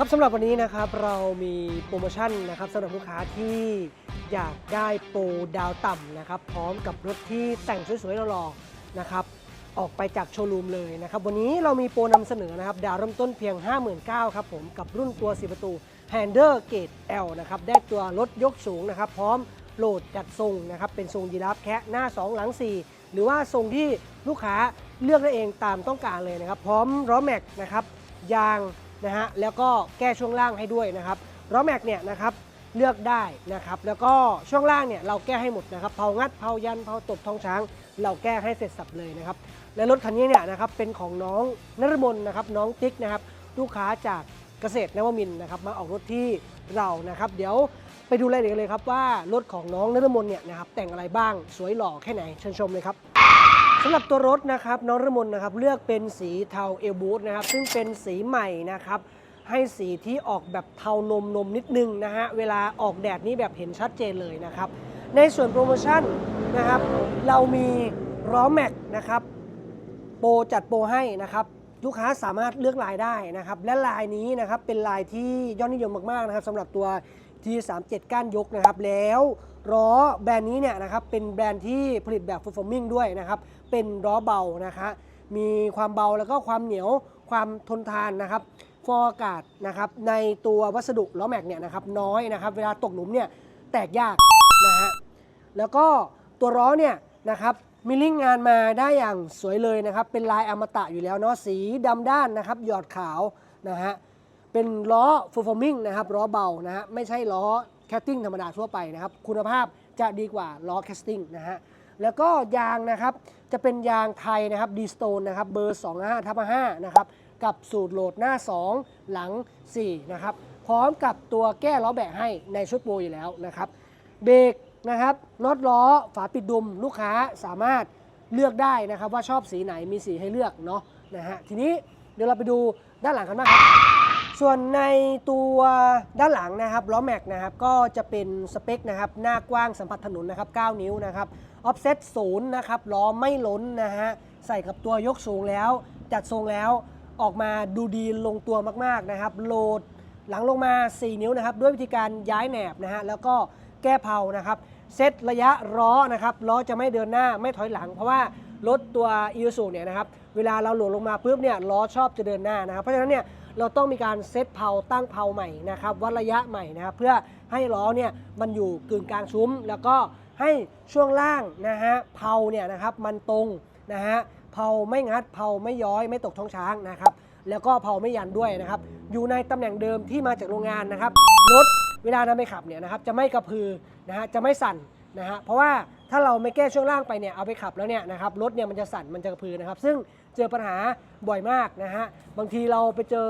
ครับสำหรับวันนี้นะครับเรามีโปรโมชั่นนะครับสำหรับลูกค้าที่อยากได้โปรดาวต่ำนะครับ พร้อมกับรถที่แต่งสวยๆหล่อๆนะครับ ออกไปจากโชว์รูมเลยนะครับ วันนี้เรามีโปรนำเสนอนะครับ ดาวเริ่มต้นเพียง 59,000ครับผมกับรุ่นตัว 4 ประตู h a n d e r Gate L นะครับ ได้ตัวรถยกสูงนะครับ พร้อมโหลดจัดทรงนะครับ เป็นทรงยีราฟแคะหน้า 2 หลัง 4 หรือว่าทรงที่ลูกค้าเลือกได้เองตามต้องการเลยนะครับ พร้อมล้อแม็กนะครับยาง นะฮะแล้วก็แก้ช่วงล่างให้ด้วยนะครับล้อแม็กเนี่ยนะครับเลือกได้นะครับแล้วก็ช่วงล่างเนี่ยเราแก้ให้หมดนะครับเผางัดเผายันเผาตบท้องช้าง เราแก้ให้เสร็จสับเลยนะครับและรถคันนี้เนี่ยนะครับเป็นของน้องนรมนนะครับน้องติ๊กนะครับลูกค้าจากเกษตรนวมินทร์นะครับมาออกรถที่เรานะครับเดี๋ยวไปดูรายละเอียดเลยครับว่ารถของน้องนรมนเนี่ยนะครับแต่งอะไรบ้างสวยหล่อแค่ไหนเชิญชมเลยครับ สำหรับตัวรถนะครับน้องระมนนะครับเลือกเป็นสีเทาเอลบูทนะครับซึ่งเป็นสีใหม่นะครับให้สีที่ออกแบบเทานมนมนิดนึงนะฮะเวลาออกแดดนี่แบบเห็นชัดเจนเลยนะครับในส่วนโปรโมชั่นนะครับเรามีล้อแม็กนะครับโปรจัดโปรให้นะครับลูกค้าสามารถเลือกลายได้นะครับและลายนี้นะครับเป็นลายที่ยอดนิยมมากๆนะครับสำหรับตัว T37 ก้านยกนะครับแล้ว ล้อแบรนด์นี้เนี่ยนะครับเป็นแบรนด์ที่ผลิตแบบ performing ด้วยนะครับเป็นล้อเบานะคะมีความเบาแล้วก็ความเหนียวความทนทานนะครับฟอกอากาศนะครับในตัววัสดุล้อแม็กเนี่ยนะครับน้อยนะครับเวลาตกหลุมเนี่ยแตกยากนะฮะแล้วก็ตัวล้อเนี่ยนะครับมิลิ่งงานมาได้อย่างสวยเลยนะครับ เป็นลายอมตะอยู่แล้วเนาะสีดำด้านนะครับ หยอดขาวนะฮะเป็นล้อ performing นะครับล้อเบานะฮะไม่ใช่ล้อ casting ธรรมดาทั่วไปนะครับ คุณภาพจะดีกว่าล้อ casting นะฮะแล้วก็ยางนะครับจะเป็นยางไทยนะครับดีสโตนนะครับเบอร์25ทับ5นะครับกับสูตรโหลดหน้า 2 หลัง 4 นะครับ พร้อมกับตัวแก้ล้อแบะให้ในชุดโปรอยู่แล้วนะครับ เบรกนะครับน็อตล้อฝาปิดดุมลูกค้าสามารถเลือกได้นะครับ ว่าชอบสีไหนมีสีให้เลือกเนาะนะฮะทีนี้เดี๋ยวเราไปดูด้านหลังกันบ้างครับ ส่วนในตัวด้านหลังนะครับล้อแม็กนะครับก็จะเป็นสเปคนะครับหน้ากว้างสัมผัสถนนนะครับ 9 นิ้วนะครับออฟเซ็ตศูนย์นะครับล้อไม่ล้นนะฮะใส่กับตัวยกสูงแล้ว จัดทรงแล้วออกมาดูดีลงตัวมากๆนะครับ โหลดหลังลงมา 4 นิ้วนะครับ ด้วยวิธีการย้ายแหนบนะฮะแล้วก็แก้เพานะครับเซตระยะล้อนะครับล้อจะไม่เดินหน้าไม่ถอยหลัง เพราะว่ารถตัวอีซูเนี่ยนะครับเวลาเราโหลดลงมาปุ๊บเนี่ยล้อชอบจะเดินหน้านะครับเพราะฉะนั้นเนี่ย เราต้องมีการเซตเพาตั้งเพาใหม่นะครับวัดระยะใหม่นะครับเพื่อให้ล้อเนี่ยมันอยู่กึ่งกลางซุ้ม แล้วก็ให้ช่วงล่างนะฮะเพาเนี่ยนะครับมันตรงนะฮะเพาไม่งัดเพาไม่ย้อยไม่ตกท้องช้างนะครับ แล้วก็เพาไม่ยันด้วยนะครับ อยู่ในตำแหน่งเดิมที่มาจากโรงงานนะครับรถเวลานำไปขับเนี่ยนะครับจะไม่กระพือนะฮะจะไม่สั่นนะฮะเพราะว่าถ้าเราไม่แก้ช่วงล่างไปเนี่ยเอาไปขับแล้วเนี่ยนะครับรถเนี่ยมันจะสั่นมันจะกระพือนะครับ ซึ่ง เจอปัญหาบ่อยมากนะฮะบางทีเราไปเจอ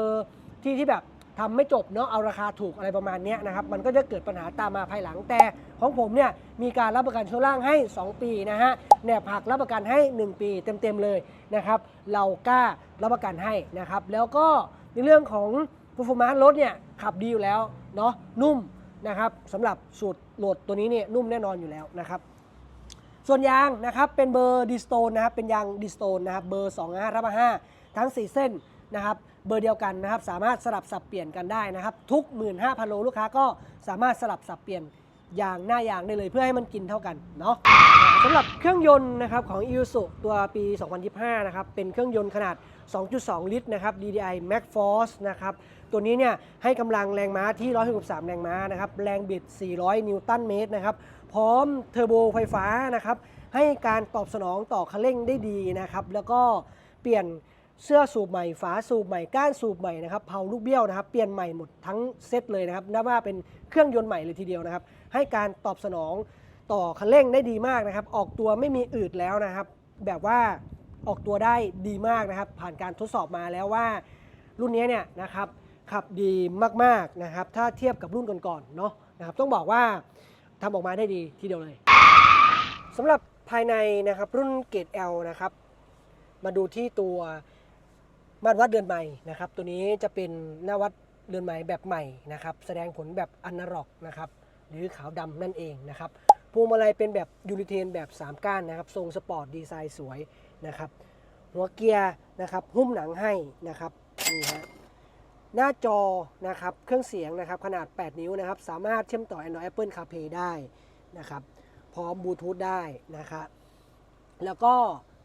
ที่ที่แบบทำไม่จบเนาะเอาราคาถูกอะไรประมาณนี้นะครับมันก็จะเกิดปัญหาตามมาภายหลังแต่ ของผมเนี่ยมีการรับประกันช่วงล่างให้ 2 ปีนะฮะแนบผักรับประกันให้ 1 ปีเต็มๆเลยนะครับเรากล้ารับประกันให้นะครับแล้วก็ในเรื่องของ performance รถเนี่ยขับดีอยู่แล้วเนาะนุ่มนะครับสำหรับสูตรโหลดตัวนี้เนี่ยนุ่มแน่นอนอยู่แล้วนะครับ ส่วนยางนะครับเป็นเบอร์ดิสโตนนะครับเป็นยางดิสโตนนะครับเบอร์2 5รับ5ทั้ง 4 เส้นนะครับเบอร์เดียวกันนะครับสามารถสลับสับเปลี่ยนกันได้นะครับทุก 15,000โลลูกค้าก็สามารถสลับสับเปลี่ยนยางหน้ายางได้เลยเพื่อให้มันกินเท่ากันเนาะสำหรับเครื่องยนต์นะครับของ i s u ตัวปี 2025 นะครับเป็นเครื่องยนต์ขนาด 2.2 ลิตรนะครับ DDI Max Force นะครับตัวนี้เนี่ยให้กำลังแรงม้าที่ 163 แรงม้านะครับแรงบิด 400 นิวตันเมตรนะครับ พร้อมเทอร์โบไฟฟ้านะครับ ให้การตอบสนองต่อคันเร่งได้ดีนะครับ แล้วก็เปลี่ยนเสื้อสูบใหม่ ฝาสูบใหม่ ก้านสูบใหม่นะครับ เผาลูกเบี้ยวนะครับ เปลี่ยนใหม่หมดทั้งเซตเลยนะครับนับว่าเป็นเครื่องยนต์ใหม่เลยทีเดียวนะครับ ให้การตอบสนองต่อคันเร่งได้ดีมากนะครับ ออกตัวไม่มีอืดแล้วนะครับ แบบว่าออกตัวได้ดีมากนะครับ ผ่านการทดสอบมาแล้วว่า รุ่นนี้เนี่ยนะครับขับดีมากๆนะครับ ถ้าเทียบกับรุ่นก่อนๆเนาะนะครับ ต้องบอกว่า ทำออกมาได้ดีทีเดียวเลยสำหรับภายในนะครับรุ่นเกรด L นะครับ มาดูที่ตัวมาตรวัดเดือนใหม่นะครับ ตัวนี้จะเป็นหน้าวัดเดือนใหม่แบบใหม่นะครับ แสดงผลแบบอนาล็อกนะครับ หรือขาวดำนั่นเองนะครับพวงมาลัยเป็นแบบยูนิเทนแบบ 3 ก้านนะครับ ทรงสปอร์ตดีไซน์สวยนะครับ หัวเกียร์นะครับ หุ้มหนังให้นะครับนี่ฮะ หน้าจอนะครับเครื่องเสียงนะครับขนาด 8 นิ้วนะครับสามารถเชื่อมต่อ Android Apple CarPlay ได้นะครับพร้อมบลูทูธได้นะครับแล้วก็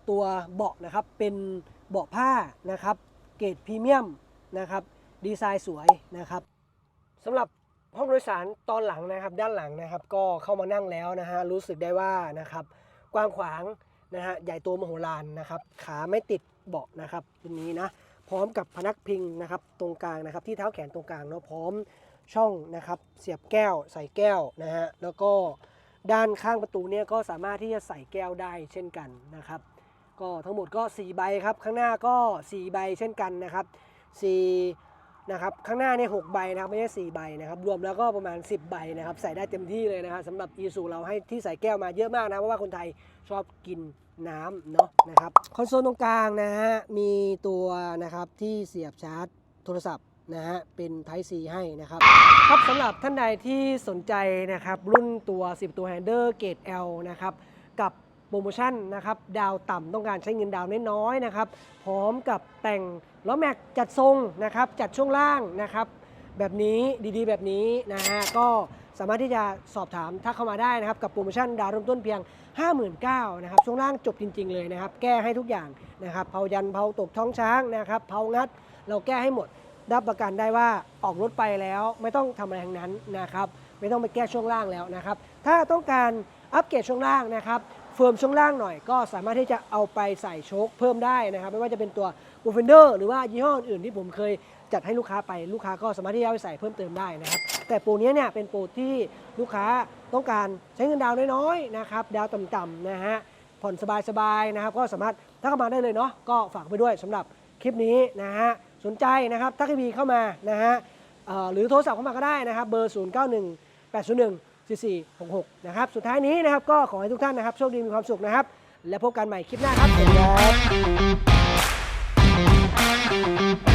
ตัวเบาะนะครับเป็นเบาะผ้านะครับเกรดพรีเมียมนะครับดีไซน์สวยนะครับสำหรับห้องโดยสารตอนหลังนะครับด้านหลังนะครับก็เข้ามานั่งแล้วนะฮะรู้สึกได้ว่านะครับกว้างขวางนะฮะใหญ่โตมโหฬารนะครับขาไม่ติดเบาะนะครับตรงนี้นะ ร้อมกับพนักพิงนะครับตรงกลางนะครับที่เท้าแขนตรงกลางเนาะพร้อมช่องนะครับเสียบแก้วใส่แก้วนะฮะแล้วก็ด้านข้างประตูเนี่ยก็สามารถที่จะใส่แก้วได้เช่นกันนะครับ ก็ทั้งหมดก็ 4 ใบครับ ข้างหน้าก็ 4 ใบเช่นกันนะครับ4 นะครับข้างหน้าเนี่ยหใบนะครับไม่ใช่ 4 ใบนะครับรวมแล้วก็ประมาณ 10 ใบนะครับใส่ได้เต็มที่เลยนะครับสำหรับอีซูเราให้ที่ใส่แก้วมาเยอะมากนะเพราะว่าคนไทยชอบกินน้ำเนาะนะครับคอนโซลตรงกลางนะฮะมีตัวนะครับที่เสียบชาร์จโทรศัพท์นะฮะเป็น Type C ให้นะครับครับสำหรับท่านใดที่สนใจนะครับรุ่นตัว 10 ตัว Hander เกรด L นะครับ ปรโมชั่นนะครับดาวต่ำต้องการใช้เงินดาวน้อยๆนะครับพร้อมกับแต่งล้อแม็กจัดทรงนะครับจัดช่วงล่างนะครับแบบนี้ดีๆ แบบนี้นะฮะก็สามารถที่จะสอบถามทักเข้ามาได้นะครับกับโปรโมชั่นดาวเริ่มต้นเพียง 59,000นะครับช่วงล่างจบจริง ๆ เลยนะครับ แก้ให้ทุกอย่างนะครับเผายันเผาตกท้องช้างนะครับเผางัด เราแก้ให้หมดรับประกันได้ว่าออกรถไปแล้วไม่ต้องทำอะไรทั้งนั้นนะครับ ไม่ต้องไปแก้ช่วงล่างแล้วนะครับ ถ้าต้องการอัปเกรดช่วงล่างนะครับ เฟิร์มช่วงล่างหน่อยก็สามารถที่จะเอาไปใส่โชคเพิ่มได้นะครับ ไม่ว่าจะเป็นตัว w o l f e n d e r หรือว่ายี่ห้ออื่นที่ผมเคยจัดให้ลูกค้าไปลูกค้าก็สามารถที่จะไปใส่เพิ่มเติมได้นะครับ แต่โปรนี้เนี่ยเป็นโปรที่ลูกค้าต้องการใช้เงินดาวน้อยๆนะครับดาวต่ำๆนะฮะผ่อนสบายๆนะครับ ก็สามารถทักเข้ามาได้เลยเนาะก็ฝากไปด้วยสำหรับคลิปนี้นะฮะสนใจนะครับทักทีวีเข้ามานะฮะหรือโทรศัพท์เข้ามาก็ได้นะครับเบอร์ 0 9 1 8 0 1 4466นะครับ สุดท้ายนี้นะครับก็ขอให้ทุกท่านนะครับโชคดีมีความสุขนะครับ และพบกันใหม่คลิปหน้าครับสวัสดีครับ